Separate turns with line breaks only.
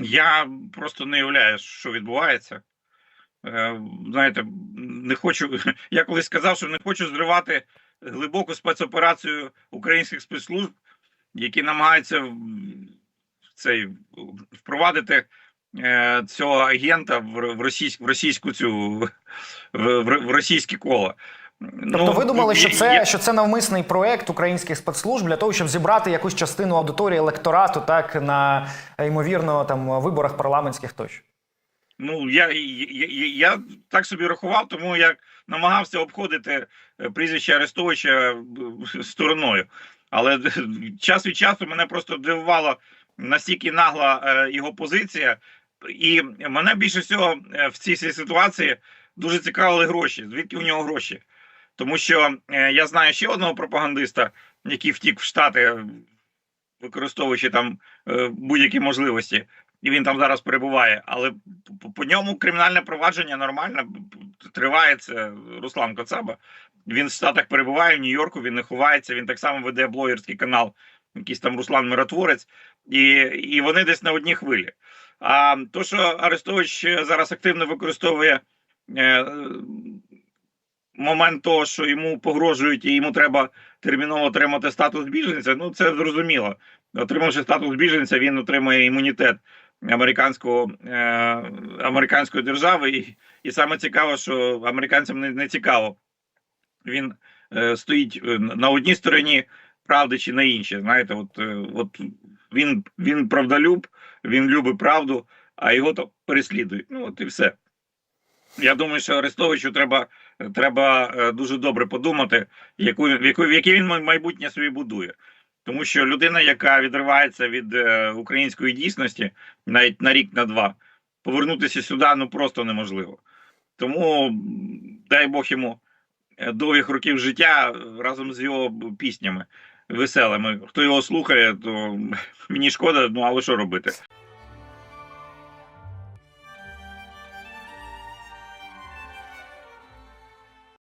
Я просто не уявляю, що відбувається. Е, Знаєте, не хочу. Я колись сказав, що не хочу зривати глибоку спецоперацію українських спецслужб, які намагаються цей впровадити е, цього агента в, російську, в російську цю в російське коло.
Тобто ви думали, що
Ну,
це,
я-
що це навмисний проект українських спецслужб для того, щоб зібрати якусь частину аудиторії електорату, так на е, ймовірно там виборах парламентських тощо?
Ну, я, я, я, я так собі рахував, тому я намагався обходити е, прізвище Арестовича е, стороною. Але час від часу мене просто дивувала настільки нагла е, його позиція, і мене більше всього е, в цій ситуації дуже цікавили гроші. Звідки у нього гроші? Тому що е, я знаю ще одного пропагандиста, який втік в Штати, використовуючи там е, будь-які можливості і він там зараз перебуває. Але по, ньому кримінальне провадження нормально триває. Це Руслан Коцаба. Він в Штатах перебуває в Нью-Йорку. Він не ховається. Він так само веде блогерський канал, якийсь там Руслан Миротворець, і, і вони десь на одній хвилі. А то, що Арестович зараз активно використовує е, момент того, що йому погрожують, і йому треба терміново отримати статус біженця, ну це зрозуміло. Отримавши статус біженця, він отримує імунітет американського е, американської держави, і, і саме цікаво, що американцям не, не цікаво. Він е, стоїть е, на одній стороні правди чи на іншій. Знаєте, от, е, от він, він правдолюб, він любить правду, а його то переслідують. Ну от і все. Я думаю, що Арестовичу треба, треба е, дуже добре подумати, яку, яку, яке він майбутнє собі будує. Тому що людина, яка відривається від е, української дійсності навіть на рік, на два, повернутися сюди ну просто неможливо. Тому дай Бог йому е, довгих років життя разом з його піснями веселими. Хто його слухає, то мені шкода, ну але що робити?